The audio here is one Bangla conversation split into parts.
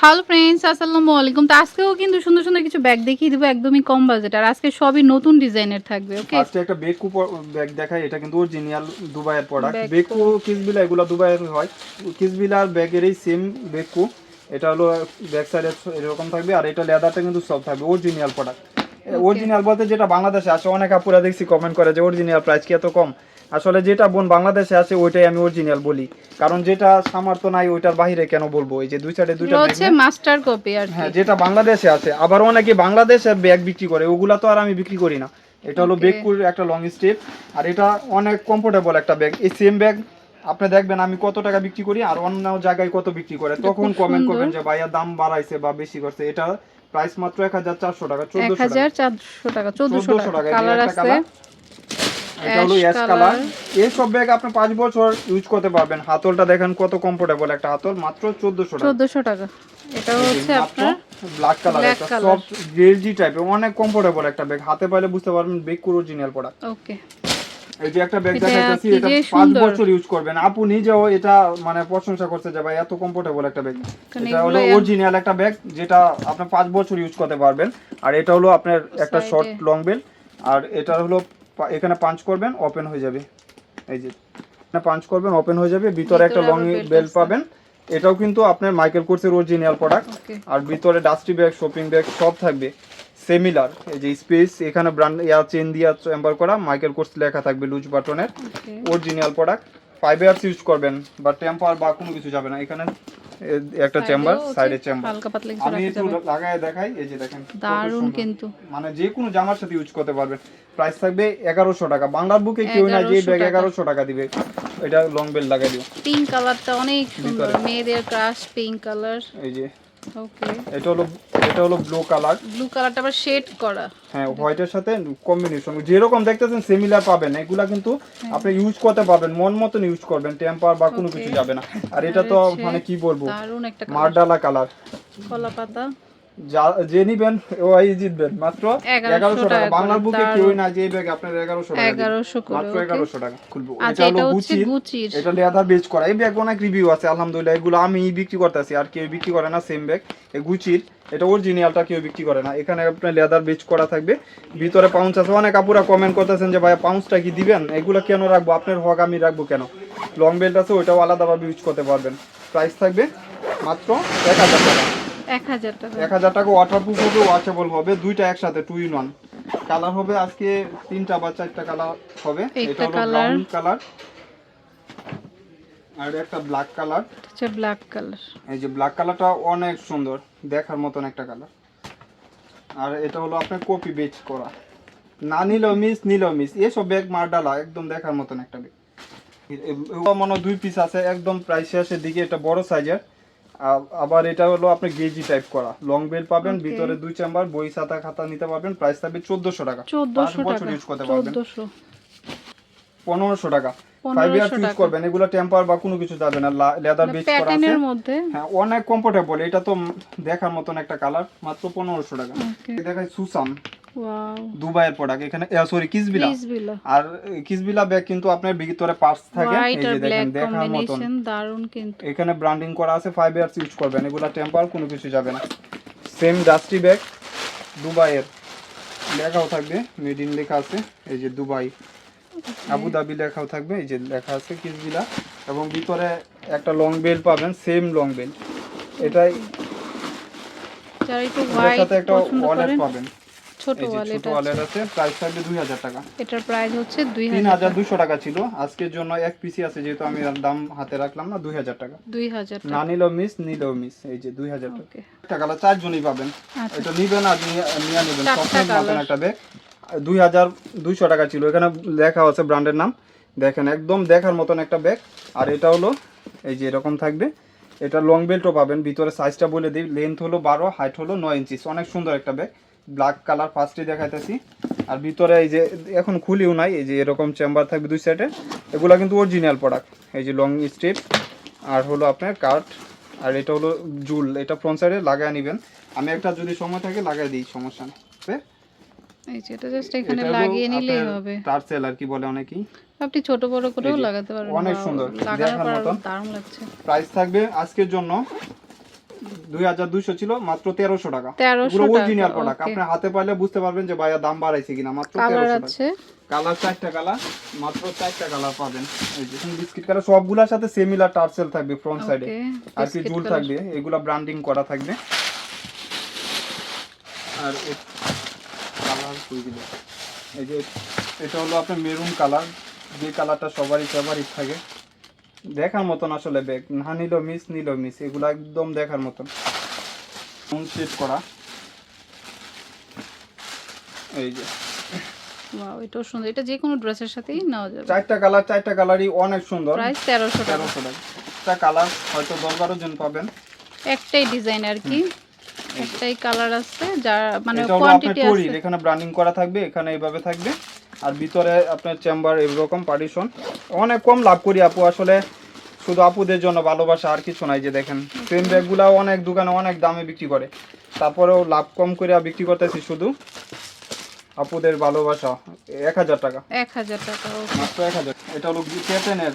হ্যালো ফ্রেন্ডস আসসালামু আলাইকুম। তো আজকেও কিন্তু সুন্দর সুন্দর কিছু ব্যাগ দেখিয়ে দেবো একদমই কম বাজেট আর আজকে সবই নতুন ডিজাইনের থাকবে ওকে আজকে একটা বেকু ব্যাগ দেখাই এটা কিন্তু অরিজিনাল দুবাইয়ের প্রোডাক্ট। বেকু কিসবিলা এগুলো দুবাইয়ের হয়। কিসবিলা কিসবিলার ব্যাগেরই সেম বেকু এটা হলো ব্যাক সাইডে এরকম থাকবে আর এটা লেদারটা কিন্তু সব থাকবে অরিজিনাল প্রোডাক্ট অরিজিনাল বলতে যেটা বাংলাদেশে আসে অনেক আপুরা দেখছি কমেন্ট করে যে অরিজিনাল প্রাইস কি এত কম? আসলে যেটা বোন বাংলাদেশে আসে ওইটাই আমি অরিজিনাল বলি। কারণ যেটা সামর্থ্য নাই ওইটার বাইরে কেন বলব? এই যে দুই সাইডে দুইটা হচ্ছে মাস্টার কপি আর হ্যাঁ যেটা বাংলাদেশে আছে আবার অনেকে বাংলাদেশে ব্যাগ বিক্রি করে ওগুলা তো আর আমি বিক্রি করি না। এটা হলো. বেগকুর একটা লং স্টেপ আর এটা অনেক কমফোর্টেবল একটা ব্যাগ এই সেম ব্যাগ আপনি দেখবেন আমি কত টাকা বিক্রি করি আর অন্য জায়গায় কত বিক্রি করে। তখন কমেন্ট করবেন যে ভাইয়া দাম বাড়াইছে বা বেশি করছে এটা প্রাইস মাত্র এক হাজার চারশো টাকা এক চোদ্দশো টাকা। হাজার চারশো টাকা চোদ্দশো 1400 টাকা। কালার আছে। এটা হলো অ্যাশ। কালার। এইসব ব্যাগ আপনি পাঁচ বছর ইউজ করতে পারবেন। হাতলটা দেখেন কত কমফোর্টেবল একটা হাতল মাত্র চোদ্দশো টাকা। চোদ্দশো টাকা। এটা হচ্ছে আপনার ব্ল্যাক কালার একটা সফট গেলজি টাইপের অনেক কমফোর্টেবল একটা ব্যাগ। হাতে পাইলে বুঝতে পারবেন ব্যাগ পুরো অরিজিনাল প্রোডাক্ট ওকে এই যে একটা ব্যাগ কি এটা যে পাঁচ সুন্দর। বছর ইউজ করবেন। আপু নিজেও এটা মানে প্রশংসা যে ভাই এত কমফোর্টেবল একটা ব্যাগ এটা হলো অরিজিনাল একটা ব্যাগ যেটা আপনি পাঁচ বছর ইউজ করতে পারবেন। আর এটা হলো আপনার একটা শর্ট লং বেল আর এটা হলো এখানে পাঞ্চ করবেন ওপেন হয়ে যাবে। এই যে এখানে পাঞ্চ করবেন ওপেন হয়ে যাবে। ভিতরে একটা লং বেল পাবেন। এটাও কিন্তু আপনার মাইকেল কোর্সের অরিজিনাল প্রোডাক্ট আর ভিতরে ডাস্টি ব্যাগ শপিং ব্যাগ সব থাকবে। সিমিলার এই যে স্পেস এখানে ব্র্যান্ড ইয়া চেন দিয়ে চেম্বার করা মাইকেল কোর্স লেখা থাকবে লুজ বাটনের original product five years use করবেন বা টেম্পার বা কোনো কিছু যাবে না। এখানে একটা চেম্বার সাইডে চেম্বার হালকা পাতলা কিছু আমি একটু লাগায় দেখাই এই যে দেখেন দারুণ কিন্তু। মানে যে কোনো জামার সাথে ইউজ করতে পারবেন। প্রাইস থাকবে এগারোশো টাকা। বাংলার বুকে কেউ না যে ব্যাগ টাকা। এগারোশো টাকা। দিবে। এটা লং বেল লাগাই দিও। পিঙ্ক কালারটা অনেক সুন্দর। মেয়েদের ক্রাশ পিঙ্ক কালার এই যে ওকে এটা হলো এটা হলো ব্লু কালার ব্লু কালারটা আবার শেড করা। হ্যাঁ হোয়াইটের সাথে কম্বিনেশন যেরকম দেখতেছেন সিমিলার পাবেন। এগুলা কিন্তু হ্যাঁ। আপনি ইউজ করতে পারবেন। মন মতন ইউজ করবেন। টেম্পার বা কোনো কিছু যাবে না। আর এটা তো মানে কি বলব? মারডালা কালার কলা পাতা যা নিবেন ওই জিতবেন। মাত্র এগারোশো টাকা। বাংলার বুকে। কেউ না যে ব্যাগ আপনার এগারোশো টাকা এগারোশো মাত্র এগারোশো টাকা। খুলবো। আচ্ছা এটা হলো গুচির এটা লেদার বেচ করা। এই ব্যাগ অনেক রিভিউ আছে আলহামদুলিল্লাহ। এগুলো আমি বিক্রি করতেছি আর কেউ বিক্রি করে না সেম ব্যাগ এই গুচির এটা অরিজিনালটা কেউ বিক্রি করে না। এখানে আপনার লেদার বেচ করা থাকবে। ভিতরে পাউন্স আছে। অনেক আপুরা কমেন্ট করতেছেন যে ভাই পাউন্সটা কি দিবেন? এগুলো কেন রাখব? আপনার হক আমি রাখব কেন? লং বেল্ট আছে ওইটাও আলাদাভাবে ইউজ করতে পারবেন। প্রাইস থাকবে মাত্র এক হাজার টাকা। এক হাজার টাকা ওয়াটারপ্রুফ হবে ওয়াশেবল হবে দুইটা একসাথে টু ইন ওয়ান কালার হবে আজকে তিনটা বা চারটা কালার হবে এটা হলো ব্রাউন কালার আর একটা ব্ল্যাক কালার হচ্ছে ব্ল্যাক কালার এই যে ব্ল্যাক কালারটা অনেক সুন্দর দেখার মতন একটা কালার আর এটা হলো আপনার কপি বেচ করা না নিলেও মিস নিলেও মিস এসব ব্যাগ মারডালা একদম দেখার মতন একটা ব্যাগ মনে হয় দুই পিস আছে একদম প্রাইস শেষের দিকে এটা বড় সাইজের আবার এটা হলো আপনি গেজি টাইপ করা। লং বেল পাবেন ভিতরে দুই চেম্বার বই খাতা খাতা নিতে পারবেন প্রাইস থাকবে চোদ্দশো টাকা। চোদ্দশো বছর ইউজ করতে পারবেন। পনেরোশো টাকা। ফাইভ ইয়ার্স ইউজ করবেন এগুলো টেম্পার বা কোনো কিছু যাবে না লেদার বেচ করা আছে। হ্যাঁ অনেক কমফোর্টেবল এটা তো দেখার মতন একটা কালার মাত্র পনেরোশো টাকা। দেখাই সুসান দুবাইয়ের প্রোডাক্ট এখানে সরি কিসবিলা। আর কিসবিলা ব্যাগ কিন্তু আপনার ভিতরে পার্টস থাকে। এই যে দেখেন দেখার মতন। দারুণ কিন্তু। এখানে ব্র্যান্ডিং করা আছে ফাইভ ইয়ার্স ইউজ করবেন। এগুলা টেম্পার কোনো কিছু যাবে না। সেম ডাস্টি ব্যাগ দুবাইয়ের। লেখাও থাকবে মেড ইন লেখা আছে। এই যে দুবাই। আবুধাবি লেখাও থাকবে এই যে লেখা আছে কিসবিলা। এবং ভিতরে একটা লং বেল পাবেন সেম লং বেল এটাই সাথে একটা ওয়ালেট পাবেন। ছোট ওয়ালেট ছোট ওয়ালেট আছে প্রাইস থাকবে দুই হাজার টাকা। এটার প্রাইস হচ্ছে দুই তিন হাজার হাজার দুশো টাকা ছিল। আজকের জন্য এক পিসি আছে যেহেতু আমি দাম হাতে রাখলাম না দুই হাজার টাকা। দুই হাজার না নিলেও মিস নিলেও মিস এই যে দুই হাজার টাকা। ওকে একটা কালার চারজনই পাবেন। আচ্ছা। এটা নিবেন আর নিয়ে নেবেন। মতন colour। একটা ব্যাগ দুই হাজার দুইশো টাকা ছিল। এখানে লেখা আছে ব্র্যান্ডের নাম। দেখেন একদম দেখার মতন একটা ব্যাগ আর এটা হলো এই যে এরকম থাকবে। এটা লং বেল্টও পাবেন। ভিতরে সাইজটা বলে দিই। লেন্থ হলো বারো হাইট হলো নয় ইঞ্চিস অনেক সুন্দর একটা ব্যাগ ব্ল্যাক কালার ফার্স্টে দেখাইতেছি। আর ভিতরে এই যে এখন খুলিও নাই এই যে এরকম চেম্বার থাকবে দুই সাইডে এগুলো কিন্তু অরিজিনাল প্রোডাক্ট এই যে লং স্ট্রিপ আর হলো আপনার কাঠ আর এটা হলো জুল এটা ফ্রন্ট সাইডে লাগায় নেবেন। আমি একটা যদি সময় থাকে লাগাই দিই সমস্যা নেই। এই যে এটা জাস্ট এখানে লাগিয়ে নিলেই হবে। টার্সেল আর কি বলে অনেকেই। আপনি ছোট বড় করেও লাগাতে পারবেন। অনেক সুন্দর, লাগানোর দেখার পর। দারুণ লাগছে। প্রাইস থাকবে আজকের জন্য দুই হাজার দুইশো ছিল মাত্র তেরোশো টাকা। অরিজিনাল প্রোডাক্ট আপনি হাতে পাইলে বুঝতে পারবেন যে ভাইয়া দাম বাড়াইছে কিনা মাত্র কালার তেরোশো টাকা। কালার চারটা কালার মাত্র চারটা কালার পাবেন। এই যে বিস্কিট কালার সবগুলোর সাথে সিমিলার টার্সেল থাকবে ফ্রন্ট সাইডে আর কি জুল থাকবে এগুলা ব্র্যান্ডিং করা থাকবে। আর কালার এই যে এটা হলো আপনার মেরুন কালার যে কালারটা সবারই ফেভারিট থাকে। দেখার মতন আসলে ব্যাগ না নিলেও মিস নিলেও মিস এগুলো একদম দেখার মতন। সেট করা। এই যে। ওয়াও এটাও সুন্দর। এটা যে কোনো ড্রেসের সাথেই নেওয়া যাবে। চারটা কালার চারটা কালারই অনেক সুন্দর। প্রাইস তেরোশো টাকা। তেরোশো টাকা। একটা কালার হয়তো জন পাবেন। একটাই ডিজাইন আর কি। একটাই কালার আছে। যার মানে এটা কোয়ান্টিটি আছে। এখানে ব্র্যান্ডিং করা থাকবে এখানে এইভাবে থাকবে। আর ভিতরে আপনার চেম্বার এইরকম পার্টিশন অনেক কম লাভ করি আপু, আসলে শুধু আপুদের জন্য ভালোবাসা আর কিছু নাই যে দেখেন। ট্রেন ব্যাগগুলো অনেক, দোকানে অনেক দামে বিক্রি করে। তারপরেও লাভ কম করে বিক্রি করতেছি শুধু। আপুদের ভালোবাসা এক হাজার টাকা। এক হাজার টাকা মাত্র এক হাজার। এটা হলো প্যাটার্নের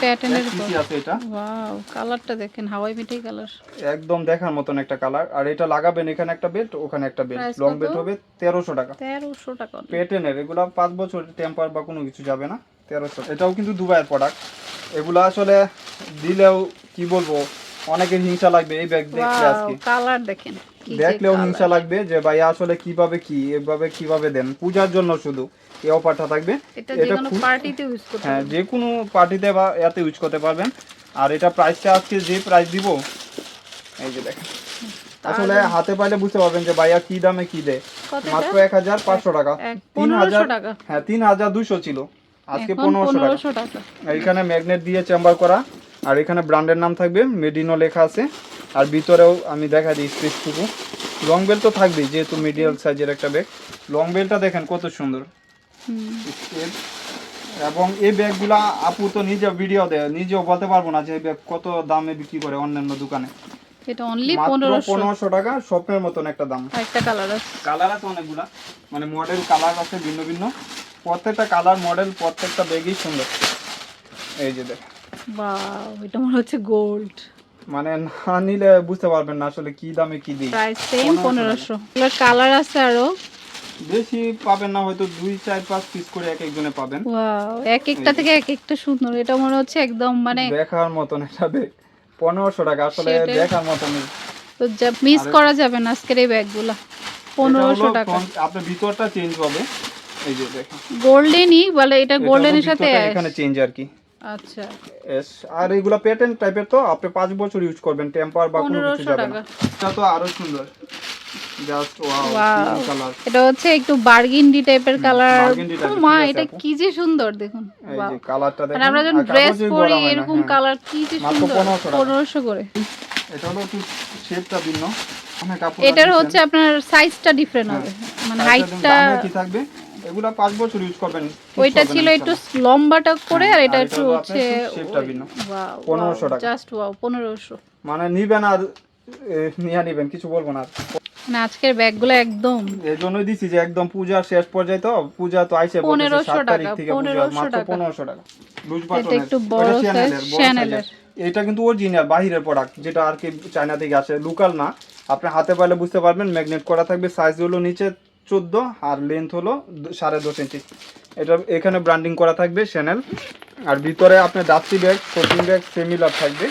প্যাটার্নের উপর আছে এটা? ওয়াও কালারটা দেখেন হাওয়াই মিঠাই কালার একদম দেখার মতন একটা কালার আর এটা লাগাবেন এখানে একটা বেল্ট ওখানে একটা বেল্ট লং বেল্ট হবে তেরোশো টাকা। তেরোশো টাকা পেটেনের এগুলা পাঁচ বছর টেম্পার বা কোনো কিছু যাবে না। তেরোশো। এটাও কিন্তু দুবাইয়ের প্রোডাক্ট এগুলা আসলে দিলেও কি বলব অনেকের হিংসা লাগবে এই ব্যাগ দেখলে আজকে। কালার দেখেন দেখলেও হিংসা লাগবে যে ভাই আসলে কীভাবে কি এভাবে কীভাবে দেন। পূজার জন্য শুধু এই অফারটা থাকবে। এটা পার্টিতে ইউজ করতে হ্যাঁ যে কোনো পার্টিতে বা এতে ইউজ করতে পারবেন। আর এটা প্রাইসটা আজকে যে প্রাইস দিব এই যে দেখেন। আসলে হাতে পাইলে বুঝতে পারবেন যে ভাইয়া কি দামে কি দেয়। মাত্র এক হাজার পাঁচশো টাকা। তিন হাজার হ্যাঁ তিন হাজার দুশো ছিল। আজকে পনেরোশো টাকা। এখানে ম্যাগনেট দিয়ে চেম্বার করা। আর এখানে ব্র্যান্ডের নাম থাকবে মেডিনো লেখা আছে। আর ভিতরেও আমি দেখা দিই স্পেসটুকু লং বেল তো থাকবেই যেহেতু মিডিয়াল সাইজের একটা ব্যাগ। লং বেলটা দেখেন কত সুন্দর। এবং এই ব্যাগগুলা আপু তো নিজে ভিডিও দেয় নিজেও বলতে পারব না যে এই ব্যাগ কত দামে বিক্রি করে অন্যান্য দোকানে। এটা অনলি টাকা স্বপ্নের মতন একটা দাম। একটা কালার আছে। কালার আছে অনেকগুলা মানে মডেল কালার আছে ভিন্ন ভিন্ন। প্রত্যেকটা কালার মডেল প্রত্যেকটা ব্যাগই সুন্দর। এই যে দেখ। বাও এটা মনে হচ্ছে গোল্ড মানে না নিলে বুঝতে পারবেন না আসলে কি দামে কি দিই। প্রাইস সেম পনেরোশো এগুলোর কালার আছে আরও। বেশি পাবেন না হয়তো দুই চার পাঁচ পিস করে এক একজনে পাবেন। ওয়াও এক একটা থেকে এক একটা সুন্দর। এটা মনে হচ্ছে একদম মানে দেখার মতন ব্যাগ পনেরোশো টাকা আসলে। দেখার মতন তো মিস করা যাবে না আজকের এই ব্যাগগুলা। পনেরোশো টাকা। আপনার ভিতরটা চেঞ্জ হবে। এই যে দেখেন। গোল্ডেনই বলে এটা গোল্ডেনের সাথে এখানে চেঞ্জ আর কি। আচ্ছা। এস আর এগুলা প্যাটার্ন টাইপের তো আপনি পাঁচ বছর ইউজ করবেন টেম্পার বা কোনো কিছু যাবে না। এটা তো আরও সুন্দর। জাস্ট ওয়াও কালার এটা হচ্ছে একটু বার্গিন্ডি টাইপের কালার burgundy type এর, মা এটা কি যে সুন্দর দেখুন। এই যে কালারটা মানে আমরা যখন ড্রেস পরি বলা হয় না, এরকম হ্যাঁ। কালার কি যে সুন্দর। 1500 পনেরোশো করে। এটা হলো একটু শেপটা ভিন্ন। এটার হচ্ছে আপনার সাইজটা ডিফারেন্ট হবে। মানে হাইটটা কি থাকবে। এগুলা পাঁচ বছর ইউজ করবেন ওইটা ছিল একটু লম্বাটা করে আর হ্যাঁ, এটা একটু হচ্ছে shape-টা ভিন্ন। 1500 টাকা। জাস্ট ওয়াও পনেরোশো মানে নিবেন আর নিয়ে নিবেন কিছু বলব না। মানে আজকের ব্যাগগুলো একদম জন্যই দিছি যে একদম পূজার শেষ পর্যায়ে তো পূজা তো বলতেছে 1500 টাকা, 1500 টাকা। পনেরোশো টাকা লুজ এটা একটু বড় Chanel-এর। size-এর। এটা কিন্তু অরিজিনাল বাহিরের প্রোডাক্ট যেটা আর কি চায়না থেকে আসে লোকাল না আপনি হাতে পাইলে বুঝতে পারবেন ম্যাগনেট করা থাকবে সাইজ হলো নিচে চোদ্দ আর লেন্থ হলো সাড়ে দশ ইঞ্চি এটা এখানে ব্র্যান্ডিং করা থাকবে চ্যানেল আর ভিতরে আপনার dusty bag shopping bag similar থাকবে।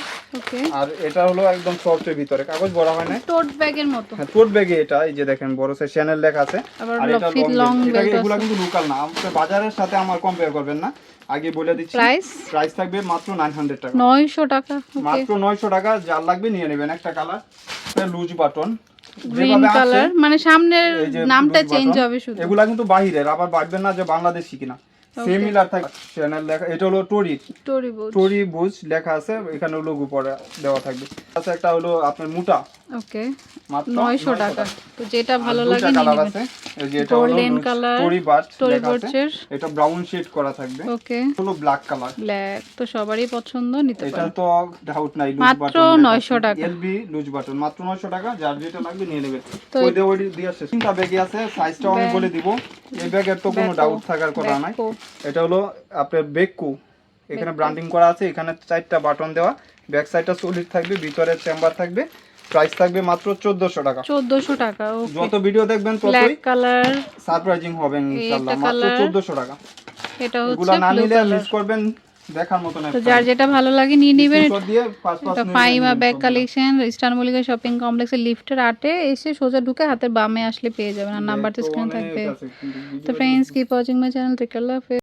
আর এটা হলো একদম সফটের ভিতরে। কাগজ বড় হয় না। টোট ব্যাগের মতো। হ্যাঁ তোর ব্যাগে এটা এই যে দেখেন বড় সাইজ চ্যানেল লেখা আছে। আর এটা ফিট লং বেল্ট এগুলো কিন্তু লোকাল না। আপনি বাজারের সাথে আমার কম্পেয়ার করবেন না। আগে বলে দিচ্ছি প্রাইস প্রাইস থাকবে মাত্র নাইন হান্ড্রেড টাকা। নয়শো টাকা মাত্র নয়শো টাকা যার লাগবে নিয়ে নেবেন একটা colour loose button green colour মানে সামনের নামটা চেঞ্জ হবে শুধু। এগুলা কিন্তু বাহিরের আবার ভাববেন না যে বাংলাদেশি কিনা। সিমিলার থাকে চ্যানেল লেখা এটা হলো টোরি। টোরি বুজ লেখা আছে এখানে লোগো পরে দেওয়া থাকবে। আছে একটা হলো আপনার মোটা। ওকে মাত্র নয়শো টাকা। তো যেটা ভালো লাগে নিয়ে নেবেন আছে। এই যে এটা হলো color, বাট লেখা আছে। এটা ব্রাউন শেড করা থাকবে। ওকে হলো ব্ল্যাক কালার ব্ল্যাক তো সবারই পছন্দ নিতে এটা তো ডাউট নাই লুজ মাত্র 900 টাকা। এলবি লুজ বাটন মাত্র 900 টাকা যার যেটা লাগবে নিয়ে নেবেন। ওই দে ওই দিয়ে আসছে তিনটা ব্যাগে আছে সাইজটাও আমি বলে দিব। এই ব্যাগের তো কোনো ডাউট থাকার কথা নাই। এটা হলো আপনার বেকু এখানে ব্র্যান্ডিং করা আছে এখানে চারটা বাটন দেওয়া। ব্যাক সাইডটা সলিড থাকবে ভিতরে চেম্বার থাকবে। প্রাইস থাকবে মাত্র চোদ্দশো টাকা। চোদ্দোশো টাকা ওকে যত ভিডিও দেখবেন ব্ল্যাক ততই কালার সারপ্রাইজিং হবেন ইনশাআল্লাহ মাত্র colour। চোদ্দশো টাকা। এটা এগুলা হচ্ছে না নিলে মিস করবেন দেখার মতন তো যার যেটা ভালো লাগে নিয়ে নেবেন। স্ক্রিনশট দিয়ে পাঁচ পাঁচ এটা Faima bag collection Eastern Mallika shopping কমপ্লেক্সের লিফটের আটে এসে সোজা ঢুকে হাতের বামে আসলে পেয়ে যাবেন। আর নাম্বার তো স্ক্রিনে থাকবে। তো friends keep watching my channel take care